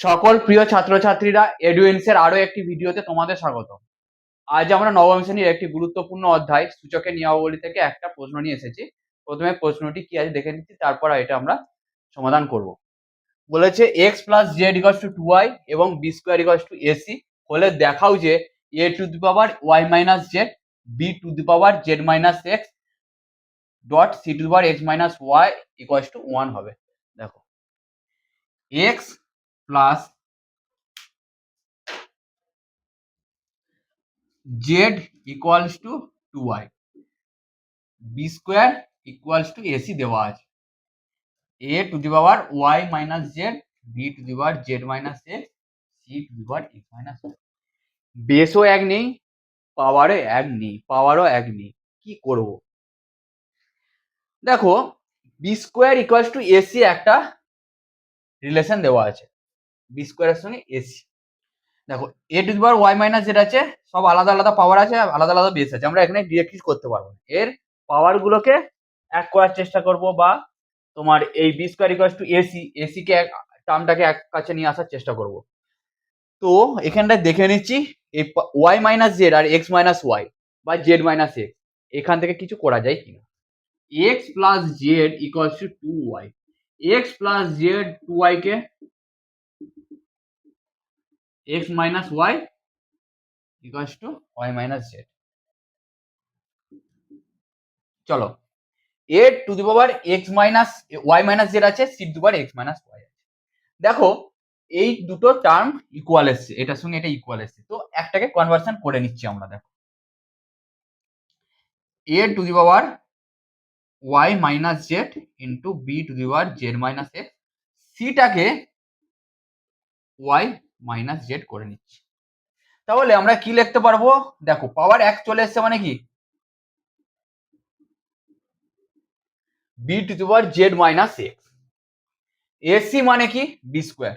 সকল প্রিয় ছাত্রছাত্রীরা এডুয়েন্সের আরও একটি ভিডিওতে তোমাদের স্বাগত। আজ আমরা নবম শ্রেণির একটি গুরুত্বপূর্ণ অধ্যায় সূচকের নিয়মাবলী থেকে একটা প্রশ্ন নিয়ে এসেছি। প্রথমে প্রশ্নটি কি আছে দেখে নিচ্ছি, তারপর এটা আমরা সমাধান করব। বলেছে x plus z equals to two y এবং b square equals to a c হলে দেখাও যে a to the power y minus z b to the power z minus x dot c to the power x minus y equals to one হবে। দেখো x plus z equals to two y b square equals to a c দেওয়া আছে। A to the power y minus z b to the power z minus x c to the power x minus বেসও এক নেই পাওয়ারও এক নেই পাওয়ারও এক নেই, কি করব? দেখো b square equals to a c একটা রিলেশন দেওয়া আছে। বি স্কোয়ারের সঙ্গে এসি দেখো a to power y minus যেটা আছে, সব আলাদা আলাদা পাওয়ার আছে, আলাদা আলাদা বেস আছে। আমরা এখানে ডিরেক্টলি করতে পারব এর পাওয়ার গুলোকে এক করার চেষ্টা করব বা তোমার এই b square equal to a c a c কে টার্মটাকে এক কাছে নিয়ে আসার চেষ্টা করব। তো এখানটায় দেখে নিচ্ছি, এই ওয়াই মাইনাস জেড আর এক্স মাইনাস ওয়াই বা জেড মাইনাস এক্স এখান থেকে কিছু করা যায় কিনা? X plus z equals to two y x plus z two y K x minus y equals to y minus z চলো a to the power x minus y minus z আছে c to power x minus y আছে। দেখো, এই দুটো term equal এসছে, এটার সঙ্গে এটা ইকুয়াল এসছে। তো একটাকে কনভার্সন করে নিচ্ছি আমরা, দেখো। A to the power y minus z into b to the power z minus x সিটাকে y minus z করে নিচ্ছি। তাহলে আমরা কি লিখতে পারব? দেখো পাওয়ার এক চলে এসছে মানে কি? B to the power z minus x a c মানে কি? বি স্কোয়ার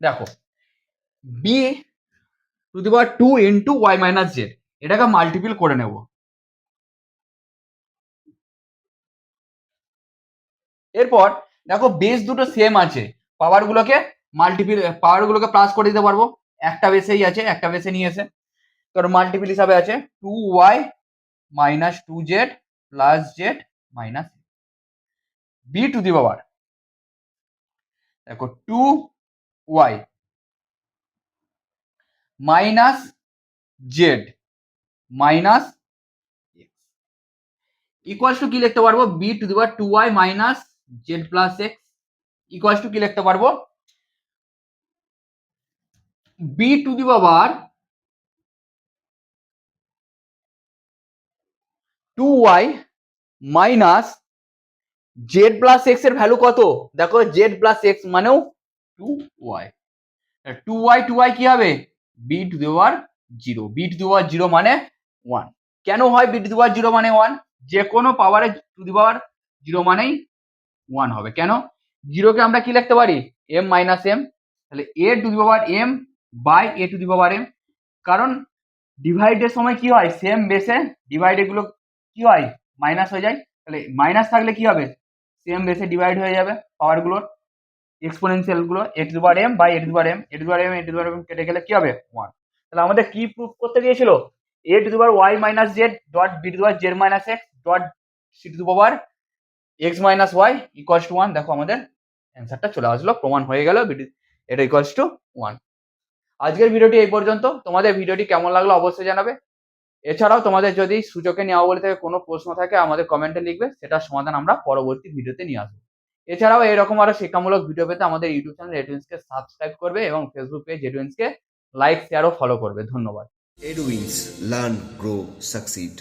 দেখো b to the power two into y minus z এটাকে মাল্টিপিল করে নেব। এরপর দেখো বেস দুটো সেম আছে। পাওয়ার গুলোকে মাল্টিপিল পাওয়ার গুলোকে প্লাস করে দিতে পারব। একটা বেসেই আছে, একটা বেসে নিয়ে এসে। তোর মাল্টিপিল হিসাবে আছে two y minus two z plus z minus b to the power দেখো two y minus z minus equals to কি লিখতে পারব? B to the power two y minus z plus x equals to কি লিখতে পারব? B to the power two y minus z plus এক্সের value কত? দেখো জেড প্লাস এক্স মানেও two y two y two y কি হবে? B to the power zero b to the power zero মানে ওয়ান কেন হয় b to the power zero মানে ওয়ান যে কোনো পাওয়ারে টু দি পাওয়ার জিরো মানেই ওয়ান হবে। কেন? জিরোকে আমরা কি লিখতে পারি? এম মাইনাস এম তাহলে a to the power m by a to the power m কারণ ডিভাইডের সময় কি হয়? সেম বেসে ডিভাইড এগুলো কি হয়? মাইনাস হয়ে যায়। তাহলে মাইনাস থাকলে কি হবে? সেম বেসে ডিভাইড হয়ে যাবে পাওয়ারগুলোর এক্সপোনেনশিয়ালগুলো a to the power m by a to the power m a to the power m a to the power m কেটে গেলে কি হবে? ওয়ান তাহলে আমাদের কি প্রুফ করতে দিয়েছিল? A to the power y minus z dot b to the power z minus x dot c to the power x minus y equals to one দেখো আমাদের অ্যান্সারটা চলে আসলো প্রমাণ হয়ে গেল এটা ইকুয়ালস টু ওয়ান আজকের ভিডিওটি এই পর্যন্ত তোমাদের ভিডিওটি কেমন লাগল অবশ্যই জানাবে। এছাড়াও তোমাদের যদি সূচকে নেওয়াবলী থেকে কোনো প্রশ্ন থাকে আমাদের কমেন্টে লিখবে সেটার সমাধান আমরা পরবর্তী ভিডিওতে নিয়ে আসব। এছাড়াও এরকম আরও শিক্ষামূলক ভিডিও পেতে আমাদের ইউটিউব চ্যানেল এডুইন্সকে সাবস্ক্রাইব করবে এবং ফেসবুক পেজ এডুইন্সকে লাইক শেয়ার ও ফলো করবে। ধন্যবাদ। Edwins learn Grow, Succeed.